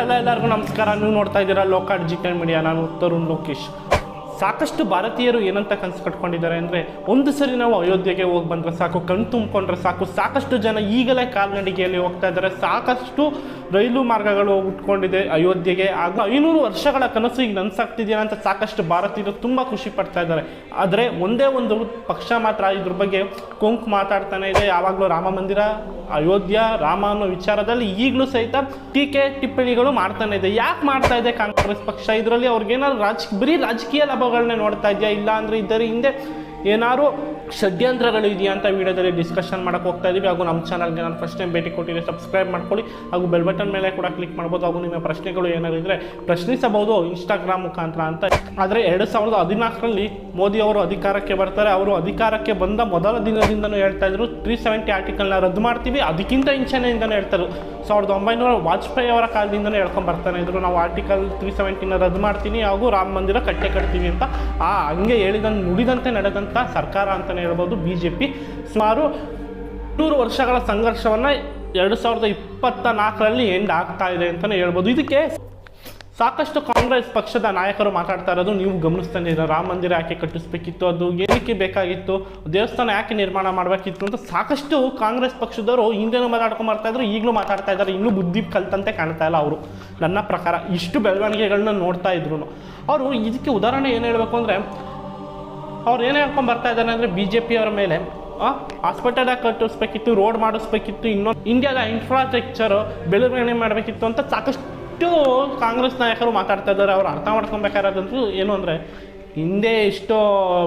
ಎಲ್ಲ ಎಲ್ಲರಿಗೂ ನಮಸ್ಕಾರ. ನೀವು ನೋಡ್ತಾ ಇದ್ದೀರಾ ಲೋಕ ಕೆ ಮೀಡಿಯಾ. ನಾನು ತರುಣ್ ಲೋಕೇಶ್. ಸಾಕಷ್ಟು ಭಾರತೀಯರು ಏನಂತ ಕನಸು ಕಟ್ಕೊಂಡಿದ್ದಾರೆ ಅಂದರೆ ಒಂದು ಸರಿ ನಾವು ಅಯೋಧ್ಯೆಗೆ ಹೋಗಿ ಬಂದರೆ ಸಾಕು, ಕಣ್ ತುಂಬಿಕೊಂಡ್ರೆ ಸಾಕು. ಸಾಕಷ್ಟು ಜನ ಈಗಲೇ ಕಾಲ್ನಡಿಗೆಯಲ್ಲಿ ಹೋಗ್ತಾ ಇದ್ದಾರೆ. ಸಾಕಷ್ಟು ರೈಲು ಮಾರ್ಗಗಳು ಉಟ್ಕೊಂಡಿದೆ ಅಯೋಧ್ಯೆಗೆ. ಹಾಗೂ ಐನೂರು ವರ್ಷಗಳ ಕನಸು ಈಗ ನನಸಾಗ್ತಿದೆಯಾ ಅಂತ ಸಾಕಷ್ಟು ಭಾರತೀಯರು ತುಂಬ ಖುಷಿ ಪಡ್ತಾ ಇದ್ದಾರೆ. ಆದರೆ ಒಂದೇ ಒಂದು ಪಕ್ಷ ಮಾತ್ರ ಇದ್ರ ಬಗ್ಗೆ ಕುಂಕು ಮಾತಾಡ್ತಾನೆ ಇದೆ. ಯಾವಾಗಲೂ ರಾಮ ಮಂದಿರ, ಅಯೋಧ್ಯೆ, ರಾಮ ಅನ್ನೋ ವಿಚಾರದಲ್ಲಿ ಈಗಲೂ ಸಹಿತ ಟೀಕೆ ಟಿಪ್ಪಣಿಗಳು ಮಾಡ್ತಾನೆ ಇದೆ. ಯಾಕೆ ಮಾಡ್ತಾ ಇದೆ ಕಾಂಗ್ರೆಸ್ ಪಕ್ಷ? ಇದರಲ್ಲಿ ಅವ್ರಿಗೇನಾದ್ರು ರಾಜ ಬರೀ ರಾಜಕೀಯ ಲಾಭಗಳನ್ನೇ ನೋಡ್ತಾ ಇದೆಯಾ? ಇಲ್ಲ ಅಂದರೆ ಇದರ ಹಿಂದೆ ಏನಾದ್ರು ಷಡ್ಯಂತ್ರಗಳು ಇದೆಯಾ ಅಂತ ವಿಡಿಯೋದಲ್ಲಿ ಡಿಸ್ಕಷನ್ ಮಾಡೋಕ್ಕೆ ಹೋಗ್ತಾ ಇದ್ದೀವಿ ಹಾಗೂ ನಮ್ಮ ಚಾನಲ್ಗೆ ನಾನು ಫಸ್ಟ್ ಟೈಮ್ ಭೇಟಿ ಕೊಟ್ಟಿದ್ದೆ ಸಬ್ಸ್ಕ್ರೈಬ್ ಮಾಡ್ಕೊಳ್ಳಿ. ಹಾಗೂ ಬೆಲ್ ಬಟನ್ ಮೇಲೆ ಕೂಡ ಕ್ಲಿಕ್ ಮಾಡ್ಬೋದು. ಹಾಗೂ ನಿಮ್ಮ ಪ್ರಶ್ನೆಗಳು ಏನಾದರೂ ಇದ್ದರೆ ಪ್ರಶ್ನಿಸಬಹುದು ಇನ್ಸ್ಟಾಗ್ರಾಮ್ ಮುಖಾಂತರ ಅಂತ. ಆದರೆ ಎರಡು ಸಾವಿರದ ಹದಿನಾಲ್ಕರಲ್ಲಿ ಮೋದಿ ಅವರು ಅಧಿಕಾರಕ್ಕೆ ಬರ್ತಾರೆ. ಅವರು ಅಧಿಕಾರಕ್ಕೆ ಬಂದ ಮೊದಲ ದಿನದಿಂದನೂ ಹೇಳ್ತಾ ಇದ್ರು ತ್ರೀ ಸೆವೆಂಟಿ ಆರ್ಟಿಕಲ್ನ ರದ್ದು ಮಾಡ್ತೀವಿ. ಅದಕ್ಕಿಂತ ಇಂಚನೆಯಿಂದನೂ ಹೇಳ್ತಾರೆ ಸಾವಿರದ ಒಂಬೈನೂರ ವಾಜಪೇಯಿ ಅವರ ಕಾಲದಿಂದಲೇ ಹೇಳ್ಕೊಂಡು ಬರ್ತಾನೆ ಇದ್ರು. ನಾವು ಆರ್ಟಿಕಲ್ ತ್ರೀ ಸೆವೆಂಟಿನ ರದ್ದು ಮಾಡ್ತೀನಿ. ಹಾಗೂ ರಾಮ ಮಂದಿರ ಕಟ್ಟೆ ಕಟ್ತೀವಿ ಅಂತ. ಆ ಹಂಗೆ ಹೇಳಿದಂಗೆ ನುಡಿದಂತೆ ನಡೆದಂಥ ಸರ್ಕಾರ ಅಂತಲೇ ಹೇಳ್ಬೋದು ಬಿ ಜೆ ಪಿ ಸುಮಾರು ನೂರು ವರ್ಷಗಳ ಸಂಘರ್ಷವನ್ನು ಎರಡು ಸಾವಿರದ ಇಪ್ಪತ್ತ ನಾಲ್ಕರಲ್ಲಿ ಎಂಡ್ ಆಗ್ತಾ ಇದೆ ಅಂತಲೇ ಹೇಳ್ಬೋದು. ಇದಕ್ಕೆ ಸಾಕಷ್ಟು ಕಾಂಗ್ರೆಸ್ ಪಕ್ಷದ ನಾಯಕರು ಮಾತಾಡ್ತಾ ಇರೋದು ನೀವು ಗಮನಿಸ್ತಾನೆ ಇದ್ದೀರಾ? ರಾಮ ಮಂದಿರ ಯಾಕೆ ಕಟ್ಟಿಸ್ಬೇಕಿತ್ತು? ಅದು ಏನಕ್ಕೆ ಬೇಕಾಗಿತ್ತು? ದೇವಸ್ಥಾನ ಯಾಕೆ ನಿರ್ಮಾಣ ಮಾಡಬೇಕಿತ್ತು ಅಂತ ಸಾಕಷ್ಟು ಕಾಂಗ್ರೆಸ್ ಪಕ್ಷದವರು ಹಿಂದೆನೂ ಮಾತಾಡ್ಕೊಂಡು ಬರ್ತಾ ಇದ್ರು, ಈಗಲೂ ಮಾತಾಡ್ತಾ ಇದ್ದಾರೆ, ಇನ್ನೂ ಬುದ್ಧಿ ಕಲ್ತಂತೆ ಕಾಣ್ತಾ ಇಲ್ಲ ಅವರು. ನನ್ನ ಪ್ರಕಾರ ಇಷ್ಟು ಬೆಳವಣಿಗೆಗಳನ್ನ ನೋಡ್ತಾ ಇದ್ರು. ಅವರು ಇದಕ್ಕೆ ಉದಾಹರಣೆ ಏನು ಹೇಳಬೇಕು ಅಂದರೆ ಅವ್ರು ಏನು ಹೇಳ್ಕೊಂಡು ಬರ್ತಾ ಇದ್ದಾರೆ ಅಂದರೆ ಬಿ ಜೆ ಪಿಯವರ ಮೇಲೆ ಹಾಸ್ಪಿಟಲ್ ಕಟ್ಟಿಸ್ಬೇಕಿತ್ತು ರೋಡ್ ಮಾಡಿಸ್ಬೇಕಿತ್ತು ಇನ್ನೊಂದು ಇಂಡಿಯಾದ ಇನ್ಫ್ರಾಸ್ಟ್ರಕ್ಚರ್ ಬೆಳವಣಿಗೆ ಮಾಡಬೇಕಿತ್ತು ಅಂತ ಸಾಕಷ್ಟು ಕಾಂಗ್ರೆಸ್ ನಾಯಕರು ಮಾತಾಡ್ತಾ ಇದ್ದಾರೆ ಅವ್ರು ಅರ್ಥ ಮಾಡ್ಕೊಬೇಕಾದಂತೂ ಏನು ಅಂದರೆ, ಹಿಂದೆ ಎಷ್ಟೋ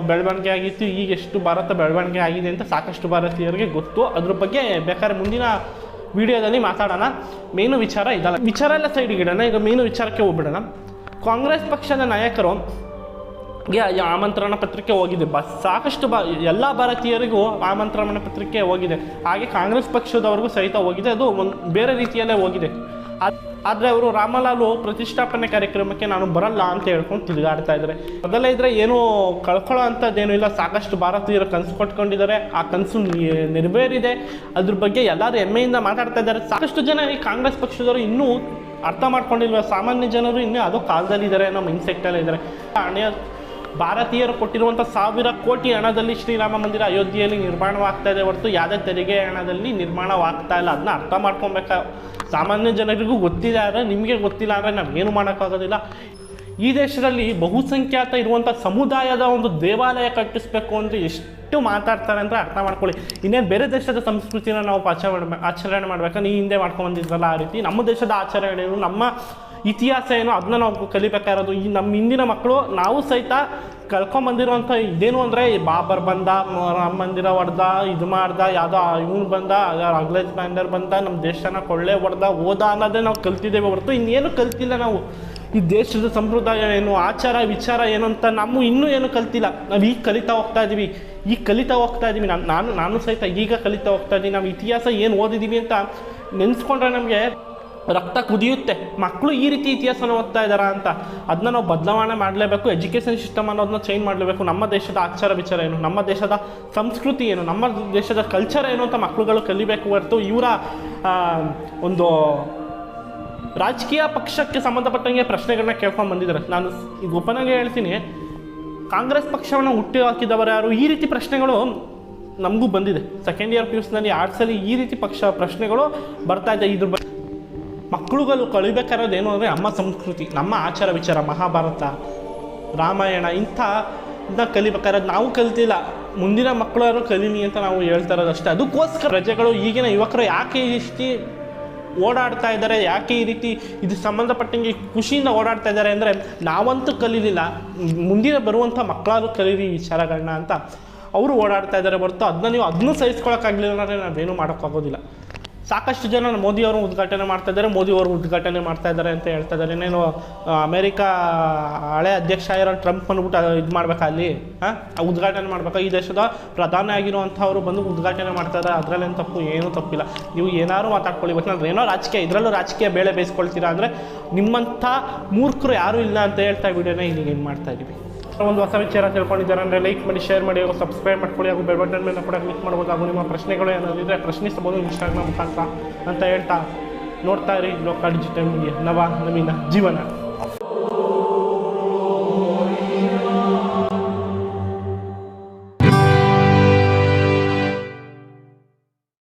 ಬೆಳವಣಿಗೆ ಆಗಿತ್ತು, ಈಗ ಎಷ್ಟು ಭಾರತ ಬೆಳವಣಿಗೆ ಆಗಿದೆ ಅಂತ ಸಾಕಷ್ಟು ಭಾರತೀಯರಿಗೆ ಗೊತ್ತು. ಅದ್ರ ಬಗ್ಗೆ ಬೇಕಾದ್ರೆ ಮುಂದಿನ ವಿಡಿಯೋದಲ್ಲಿ ಮಾತಾಡೋಣ. ಮೇನು ವಿಚಾರ ಇದಲ್ಲ. ವಿಚಾರ ಎಲ್ಲ ಸೈಡಿಗೆ ಇಡೋಣ. ಈಗ ಮೇನು ವಿಚಾರಕ್ಕೆ ಹೋಗ್ಬಿಡೋಣ. ಕಾಂಗ್ರೆಸ್ ಪಕ್ಷದ ನಾಯಕರು ಗೆ ಆಮಂತ್ರಣ ಪತ್ರಿಕೆ ಹೋಗಿದೆ. ಬಸ್ ಸಾಕಷ್ಟು ಬ, ಎಲ್ಲ ಭಾರತೀಯರಿಗೂ ಆಮಂತ್ರಣ ಪತ್ರಿಕೆ ಹೋಗಿದೆ. ಹಾಗೆ ಕಾಂಗ್ರೆಸ್ ಪಕ್ಷದವರಿಗೂ ಸಹಿತ ಹೋಗಿದೆ. ಅದು ಒಂದು, ಬೇರೆ ರೀತಿಯಲ್ಲೇ ಹೋಗಿದೆ. ಆದರೆ ಅವರು ರಾಮಲಾಲು ಪ್ರತಿಷ್ಠಾಪನೆ ಕಾರ್ಯಕ್ರಮಕ್ಕೆ ನಾನು ಬರಲ್ಲ ಅಂತ ಹೇಳ್ಕೊಂಡು ತಿರುಗಾಡ್ತಾ ಇದ್ದಾರೆ. ಅದೆಲ್ಲ ಇದ್ರೆ ಏನು ಕಳ್ಕೊಳ್ಳೋ ಅಂಥದ್ದೇನೂ ಇಲ್ಲ. ಸಾಕಷ್ಟು ಭಾರತೀಯರು ಕನಸು ಕೊಟ್ಕೊಂಡಿದ್ದಾರೆ. ಆ ಕನಸು ನೆರವೇರಿದೆ. ಅದ್ರ ಬಗ್ಗೆ ಎಲ್ಲರೂ ಹೆಮ್ಮೆಯಿಂದ ಮಾತಾಡ್ತಾ ಇದ್ದಾರೆ. ಸಾಕಷ್ಟು ಜನ ಈ ಕಾಂಗ್ರೆಸ್ ಪಕ್ಷದವರು ಇನ್ನೂ ಅರ್ಥ ಮಾಡ್ಕೊಂಡಿಲ್ವ? ಸಾಮಾನ್ಯ ಜನರು ಇನ್ನೂ ಅದೋ ಕಾಲದಲ್ಲಿದ್ದಾರೆ ನಮ್ಮ ಇನ್ಸೆಕ್ಟಲ್ಲಿದ್ದಾರೆ ಹಣೆಯ ಭಾರತೀಯರು ಕೊಟ್ಟಿರುವಂಥ ಸಾವಿರ ಕೋಟಿ ಹಣದಲ್ಲಿ ಶ್ರೀರಾಮ ಮಂದಿರ ಅಯೋಧ್ಯೆಯಲ್ಲಿ ನಿರ್ಮಾಣವಾಗ್ತಾ ಇದೆ ಹೊರತು ಯಾವುದೇ ತೆರಿಗೆ ಹಣದಲ್ಲಿ ನಿರ್ಮಾಣವಾಗ್ತಾ ಇಲ್ಲ. ಅದನ್ನ ಅರ್ಥ ಮಾಡ್ಕೊಬೇಕಾ ಸಾಮಾನ್ಯ ಜನರಿಗೂ ಗೊತ್ತಿದೆ ಆದರೆ ನಿಮಗೆ ಗೊತ್ತಿಲ್ಲ ಅಂದರೆ ನಾವೇನು ಮಾಡೋಕ್ಕಾಗೋದಿಲ್ಲ. ಈ ದೇಶದಲ್ಲಿ ಬಹುಸಂಖ್ಯಾತ ಇರುವಂಥ ಸಮುದಾಯದ ಒಂದು ದೇವಾಲಯ ಕಟ್ಟಿಸ್ಬೇಕು ಅಂದರೆ ಎಷ್ಟು ಮಾತಾಡ್ತಾರೆ ಅಂದರೆ ಅರ್ಥ ಮಾಡ್ಕೊಳ್ಳಿ. ಇನ್ನೇನು ಬೇರೆ ದೇಶದ ಸಂಸ್ಕೃತಿನ ನಾವು ಆಚರಣೆ ಆಚರಣೆ ಮಾಡ್ಬೇಕಂದ್ರೆ ಈ ಹಿಂದೆ ಮಾಡ್ಕೊಂಡ್ಬಂದಿದ್ರಲ್ಲ ಆ ರೀತಿ. ನಮ್ಮ ದೇಶದ ಆಚರಣೆಗಳು, ನಮ್ಮ ಇತಿಹಾಸ ಏನು ಅದನ್ನ ನಾವು ಕಲಿಬೇಕಾಗಿರೋದು ಈ ನಮ್ಮ ಹಿಂದಿನ ಮಕ್ಕಳು, ನಾವು ಸಹಿತ ಕಳ್ಕೊಂಬಂದಿರುವಂಥ ಇದೇನು ಅಂದರೆ ಬಾಬರ್ ಬಂದ ಮಂದಿರ ಹೊಡೆದ ಇದು ಮಾಡ್ದ, ಯಾವುದೋ ಇವನು ಬಂದ, ಅಗ್ಲೇಜ್ ಬ್ಯಾಂಡರ್ ಬಂದ, ನಮ್ಮ ದೇಶನ ಕೊಳ್ಳೆ ಹೊಡೆದ ಓದ ಅನ್ನೋದೇ ನಾವು ಕಲ್ತಿದ್ದೇವೆ ಹೊರತು ಇನ್ನೇನು ಕಲ್ತಿಲ್ಲ ನಾವು. ಈ ದೇಶದ ಸಂಪ್ರದಾಯ ಏನು, ಆಚಾರ, ವಿಚಾರ ಏನು ಅಂತ ನಾವು ಇನ್ನೂ ಏನು ಕಲ್ತಿಲ್ಲ. ನಾವು ಈಗ ಕಲಿತಾ ಹೋಗ್ತಾ ಇದ್ದೀವಿ ಈಗ ಕಲಿತಾ ಹೋಗ್ತಾ ಇದ್ದೀವಿ ನಾನು ನಾನು ನಾನು ಸಹಿತ ಈಗ ಕಲಿತಾ ಹೋಗ್ತಾ ಇದ್ದೀನಿ ನಾವು ಇತಿಹಾಸ ಏನು ಓದಿದ್ದೀವಿ ಅಂತ ನೆನೆಸ್ಕೊಂಡ್ರೆ ನಮಗೆ ರಕ್ತ ಕುದಿಯುತ್ತೆ. ಮಕ್ಕಳು ಈ ರೀತಿ ಇತಿಹಾಸನ ಓದ್ತಾ ಇದ್ದಾರಾ ಅಂತ. ಅದನ್ನ ನಾವು ಬದಲಾವಣೆ ಮಾಡಲೇಬೇಕು. ಎಜುಕೇಷನ್ ಸಿಸ್ಟಮ್ ಅನ್ನೋದನ್ನ ಚೇಂಜ್ ಮಾಡಲೇಬೇಕು. ನಮ್ಮ ದೇಶದ ಆಚಾರ ವಿಚಾರ ಏನು? ನಮ್ಮ ದೇಶದ ಸಂಸ್ಕೃತಿ ಏನು? ನಮ್ಮ ದೇಶದ ಕಲ್ಚರ್ ಏನು ಅಂತ ಮಕ್ಕಳುಗಳು ಕಲಿಬೇಕು ಹೊರತು ಇವರ ಒಂದು ರಾಜಕೀಯ ಪಕ್ಷಕ್ಕೆ ಸಂಬಂಧಪಟ್ಟಂಗೆ ಪ್ರಶ್ನೆಗಳನ್ನ ಕೇಳ್ಕೊಂಡು ಬಂದಿದ್ದಾರೆ. ನಾನು ಈಗ ಓಪನಾಗೆ ಹೇಳ್ತೀನಿ, ಕಾಂಗ್ರೆಸ್ ಪಕ್ಷವನ್ನು ಹುಟ್ಟಿ ಹಾಕಿದವರು ಯಾರು? ಈ ರೀತಿ ಪ್ರಶ್ನೆಗಳು ನಮಗೂ ಬಂದಿದೆ. ಸೆಕೆಂಡ್ ಇಯರ್ ಪಿ ಯುಸ್ನಲ್ಲಿ ಆರ್ಟ್ಸಲ್ಲಿ ಈ ರೀತಿ ಪಕ್ಷ ಪ್ರಶ್ನೆಗಳು ಬರ್ತಾ ಇದೆ. ಇದ್ರ ಬಗ್ಗೆ ಮಕ್ಕಳುಗಳು ಕಲಿಬೇಕಾಗಿರೋದು ಏನು ಅಂದರೆ ನಮ್ಮ ಸಂಸ್ಕೃತಿ, ನಮ್ಮ ಆಚಾರ ವಿಚಾರ, ಮಹಾಭಾರತ, ರಾಮಾಯಣ, ಇಂಥ ಇದನ್ನ ಕಲಿಬೇಕಾದ್ರೆ ನಾವು ಕಲಿತಿಲ್ಲ. ಮುಂದಿನ ಮಕ್ಕಳಾದ್ರೂ ಕಲೀನಿ ಅಂತ ನಾವು ಹೇಳ್ತಾ ಇರೋದು ಅಷ್ಟೇ. ಅದಕ್ಕೋಸ್ಕರ ಪ್ರಜೆಗಳು ಈಗಿನ ಯುವಕರು ಯಾಕೆ ಇಷ್ಟು ಓಡಾಡ್ತಾ ಇದ್ದಾರೆ, ಯಾಕೆ ಈ ರೀತಿ ಇದು ಸಂಬಂಧಪಟ್ಟಂಗೆ ಖುಷಿಯಿಂದ ಓಡಾಡ್ತಾ ಇದ್ದಾರೆ ಅಂದರೆ ನಾವಂತೂ ಕಲೀಲಿಲ್ಲ. ಮುಂದಿನ ಬರುವಂಥ ಮಕ್ಕಳಾದ್ರೂ ಕಲೀರಿ ಈ ವಿಚಾರಗಳನ್ನ ಅಂತ ಅವರು ಓಡಾಡ್ತಾ ಇದ್ದಾರೆ ಹೊರತು ಅದನ್ನ ನೀವು ಅದನ್ನೂ ಸಹಿಸ್ಕೊಳಕ್ಕಾಗಲಿಲ್ಲ ಅಂದರೆ ನಾವೇನು ಮಾಡೋಕ್ಕಾಗೋದಿಲ್ಲ. ಸಾಕಷ್ಟು ಜನ ಮೋದಿ ಅವರು ಉದ್ಘಾಟನೆ ಮಾಡ್ತಾ ಇದ್ದಾರೆ ಮೋದಿ ಅವರು ಉದ್ಘಾಟನೆ ಮಾಡ್ತಾ ಇದ್ದಾರೆ ಅಂತ ಹೇಳ್ತಾ ಇದ್ದಾರೆ. ಇನ್ನೇನು ಅಮೇರಿಕಾ ಹಳೆ ಅಧ್ಯಕ್ಷ ಇರೋ ಟ್ರಂಪ್ ಬಂದ್ಬಿಟ್ಟು ಇದು ಮಾಡ್ಬೇಕಾ ಅಲ್ಲಿ? ಹಾಂ? ಉದ್ಘಾಟನೆ ಮಾಡ್ಬೇಕಾ? ಈ ದೇಶದ ಪ್ರಧಾನಿ ಆಗಿರುವಂಥವ್ರು ಬಂದು ಉದ್ಘಾಟನೆ ಮಾಡ್ತಾ ಇದ್ದಾರೆ. ಅದರಲ್ಲೇನು ತಪ್ಪು? ಏನೂ ತಪ್ಪಿಲ್ಲ. ನೀವು ಏನಾದ್ರು ಮಾತಾಡ್ಕೊಳ್ಳಿ ನಾನು ಏನೋ ರಾಜಕೀಯ, ಇದರಲ್ಲೂ ರಾಜಕೀಯ ಬೇಳೆ ಬೇಯಿಸ್ಕೊಳ್ತೀರಾ ಅಂದರೆ ನಿಮ್ಮಂಥ ಮೂರ್ಖರು ಯಾರೂ ಇಲ್ಲ ಅಂತ ಹೇಳ್ತಾ ವಿಡಿಯೋನ ಇಲ್ಲಿಗೆ ಏನು ಮಾಡ್ತಾ ಇದ್ದೀವಿ. ಒಂದು ಹೊಸ ವಿಚಾರ ತಿಳ್ಕೊಂಡಿದ್ದಾರೆ ಅಂದರೆ ಲೈಕ್ ಮಾಡಿ ಶೇರ್ ಮಾಡಿ ಹಾಗೂ ಸಬ್ಸ್ಕ್ರೈಬ್ ಮಾಡ್ಕೊಳ್ಳಿ ಹಾಗೂ ಬೆಲ್ ಬಟನ್ ಮೇಲೆ ಕೂಡ ಕ್ಲಿಕ್ ಮಾಡ್ಬೋದು ಹಾಗೂ ನಿಮ್ಮ ಪ್ರಶ್ನೆಗಳು ಏನಾದಿದ್ರೆ ಪ್ರಶ್ನಿಸಬಹುದು ಇನ್ಸ್ಟಾಗ್ರಾಮ್ ಮುಖಾಂತರ ಅಂತ ಹೇಳ್ತಾ ನೋಡ್ತಾ ಇರಿ ಲೋಕ ಡಿಜಿಟಲ್ ಮೀಡಿಯಾ ನವ ನವೀನ ಜೀವನ.